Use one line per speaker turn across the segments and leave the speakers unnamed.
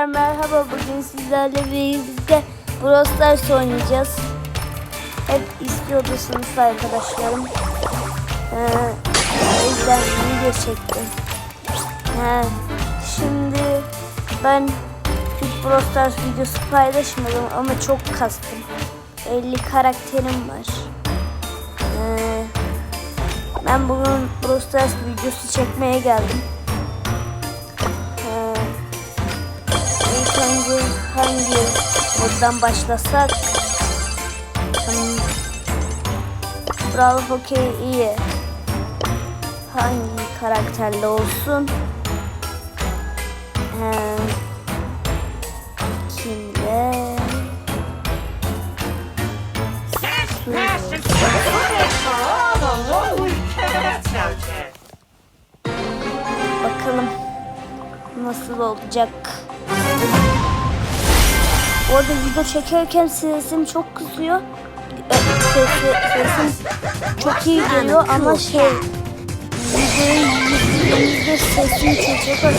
Merhaba bugün sizlerle birlikte Brawl oynayacağız. Hep istiyordu sınıf arkadaşlarım. Ee, o yüzden video çektim. He, şimdi ben hiç Brawl videosu paylaşmadım ama çok kastım. 50 karakterim var. Ee, ben bugün Brawl videosu çekmeye geldim. Önce hangi moddan başlasak? Hmm. Brawl Hockey iyi. Hangi karakterle olsun? Ee, kimle? Bakalım nasıl olacak. Bu arada video çekerken sesim çok kızıyor. Ö, Sesi, sesim çok iyi geliyor ama şey videoyu yüzde sesim çok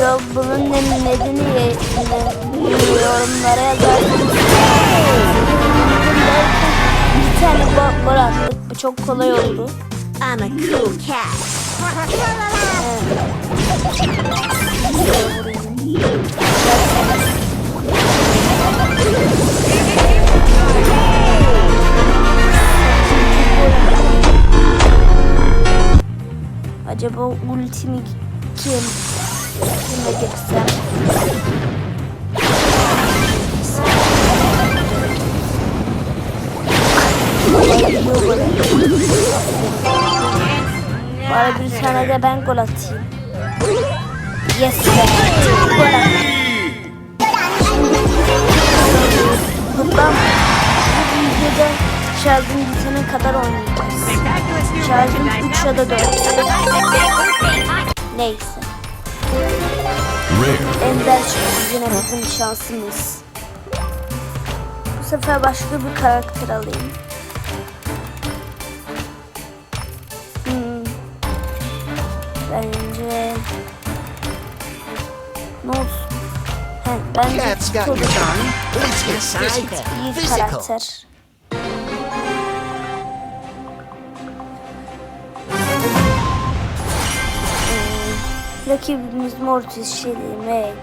ya bunun ne, nedeni ne, yorumlara yazarsınız. Bir tane gol attık. Bu çok kolay oldu.
I'm a cool cat.
Acaba ultimi kim? Kime geçsem? Bari bir tane de ben gol atayım. Yes be. Gol attım. Bundan bu videoda şarjım bitene kadar oynayacağız. Şarjım 3 ya da 4. Neyse. Ender yine bizim şansımız. Bu sefer başka bir karakter alayım. Bence
Cat's got your tongue. Let's get physical.
iyi
Physical.
karakter. Hmm, Rakibimiz Mortis, Shelly, Meg,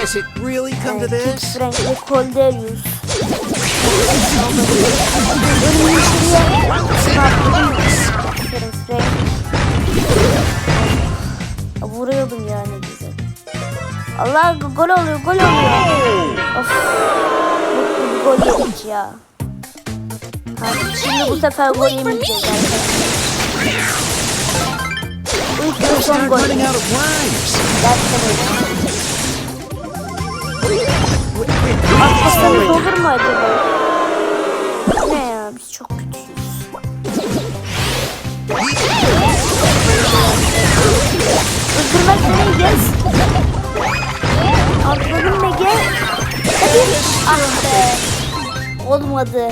Has it really come to
Kid
this?
Frank ve Colderius. Ölümün içeriye patladım. Aferin Allah gol oluyor gol oluyor. Of. Mutlu bir gol yedik ya. Hadi şimdi bu sefer gol yemeyeceğiz arkadaşlar. Bu son gol. Atlasanız olur mu acaba? Ne ya biz çok kötüyüz. Öldürmek nereye gel? Atladım. Hadi. Ah be. Olmadı.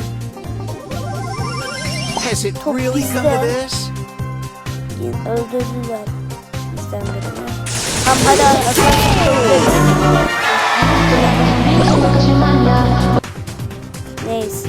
Has it
Top
really come to this?
Öldürdüler. Bizden birini. Hadi atalım. Neyse.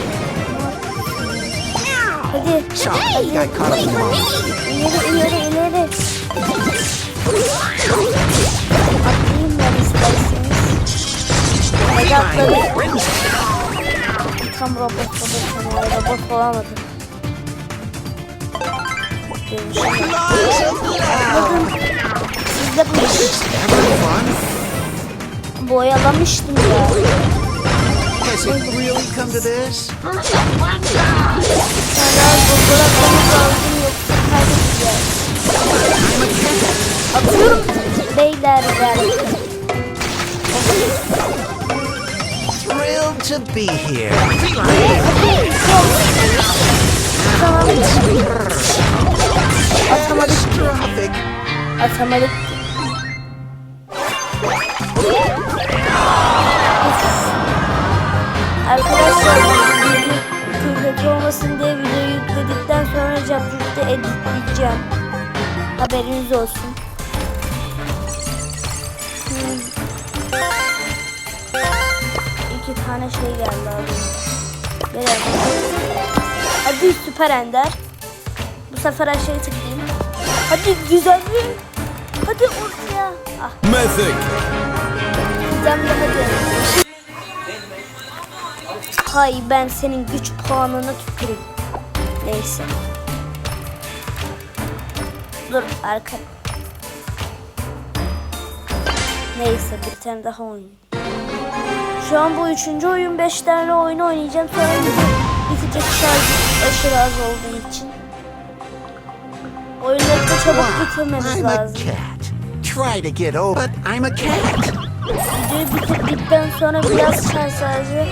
Hadi.
Sorry, I got caught up in the moment.
İleri ileri ileri. Atlayayım ben isterseniz. Hadi
frenzy.
Tam robot robot ama robot olamadım. Görüşürüz. Atladım. Siz de bu boyalamıştım ya.
Has it really come to this?
Atıyorum beyler ben.
Thrilled to be here.
Tamam. Atamadık. Atamadık. Arkadaşlar video kötü olmasın diye video yükledikten sonra Jabrut'ta editleyeceğim. Haberiniz olsun. Hmm. İki tane şey geldi abi. Nereye Hadi süper ender. Bu sefer aşağıya tıklayayım. Hadi güzel bir. Hadi ortaya. Ah
Mythic.
güzel bir hadi. Hay ben senin güç puanına tüküreyim. Neyse. Dur arka. Neyse bir tane daha oynayayım. Şu an bu üçüncü oyun. Beş tane oyun oynayacağım. Sonra bit- bitecek şarj aşırı az olduğu için. Oyunları da çabuk bitirmemiz
I'm a
lazım.
cat. Try to get over, but I'm a cat.
Videoyu bitirdikten sonra biraz şarj şarjı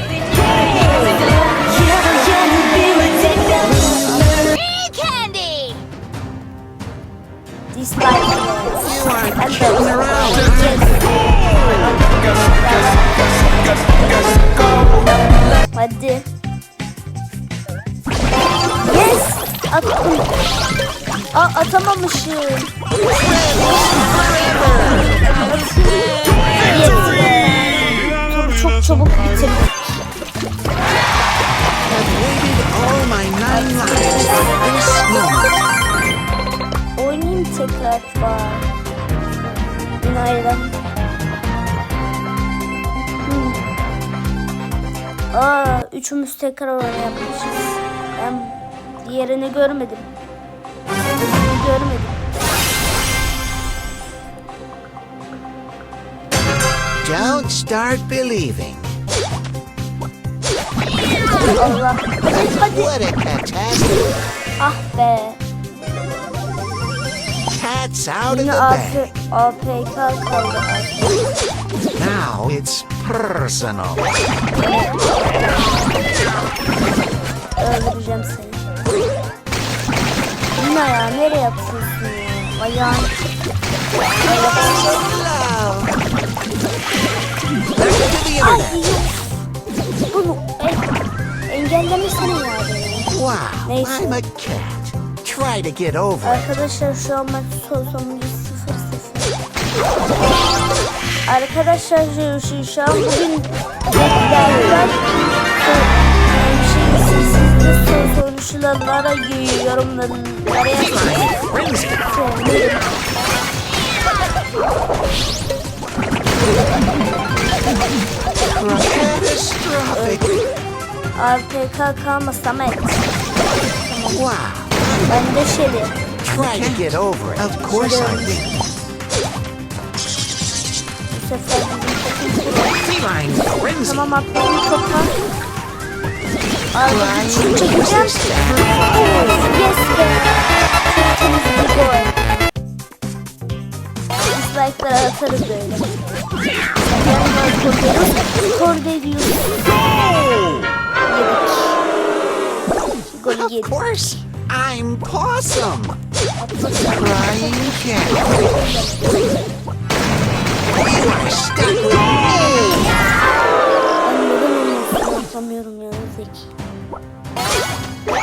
Hadi. Yes! Attım. Aa atamamışım. Yes. Turu çok çabuk bitirdim.
I've waited all my nine lives for this moment.
Oynayayım tekrar ayrılan. Hmm. Aa, üçümüz tekrar oynayabiliriz. Ben diğerini görmedim. Diğerini görmedim.
Don't start believing.
Allah. Hadi.
What a catastrophe.
Ah be.
Cat's out of
Yine
the
AP,
bag.
APK kaldı.
Now it's personal.
Öldüreceğim seni. Yine ya nereye atıyorsun ya? Ayağın.
İnternet.
Ay. Bunu en, engellemesene ya beni.
Wow,
Neyse.
I'm a cat. Try to get over it.
Arkadaşlar şu an maç son sonuncu 0-0. Arkadaşlar şu, şu, an bugün beklerler. Şey, son sonuçlara
Frenzy.
sevinirim.
Catastrophic.
APK kalma Samet.
Wow.
Ben de Şeli.
Try to get over it. Of course I did.
Bu sefer
Feline frenzy.
Tamam atladım topa. Şut çekeceğim. Yes be. Temiz bir gol. Dislike'ları atarız böyle. Yanına koyuyoruz. Skor ediyoruz. Yedik. Golü
Of
yedik.
course. I'm Possum. Crying cat. You are stuck with me.
Ben neden onu atlamıyorum ya Zeki.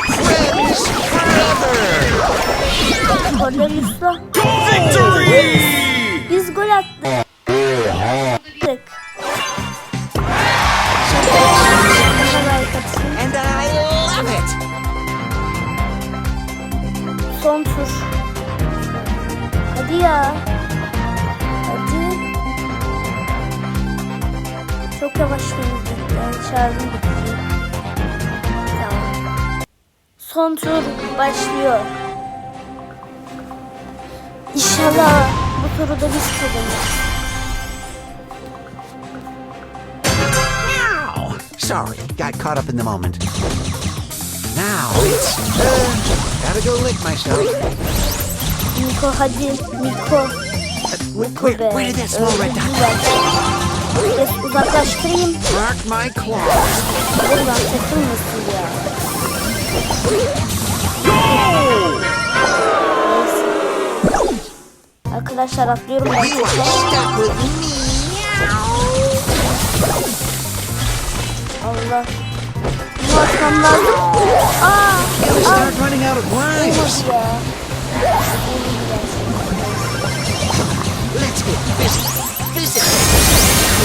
Friends forever.
Korner
Victory!
Biz gol attık. Attık. Hadi ya. Hadi. Çok yavaş temizlik. Yani şarjım bitecek. Tamam. Son tur başlıyor. İnşallah bu turu da biz kazanırız.
Sorry, got caught up in the moment. Now it's uh, gotta go lick myself.
Niko hadi. Niko. Niko be. Biraz uzaklaştırayım.
mark my claws?
Buradan takılmasın ya. Arkadaşlar atlıyorum ben. Allah. Bunu atmam lazım. Aa!
Of rhymes.
Ya.
Let's get busy. Busy.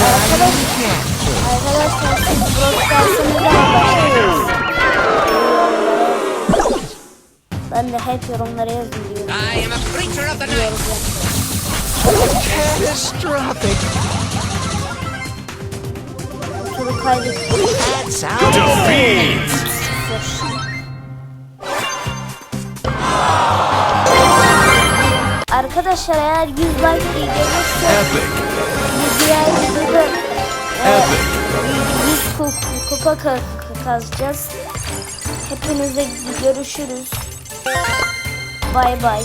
Arkadaş,
Cat.
arkadaşlar siz Brawl Stars'ın ne zaman başladınız? Yorumlara- Ben de hep yorumlara yazıyorum.
I am a creature of the night.
Catastrophic.
Turu kaybettim.
That's out.
Defeat.
Arkadaşlar eğer 100 like gelirse
Epic.
diğer videoda
Epic.
100 ku- kupa ka- kazacağız. Hepinize görüşürüz. Bay bay.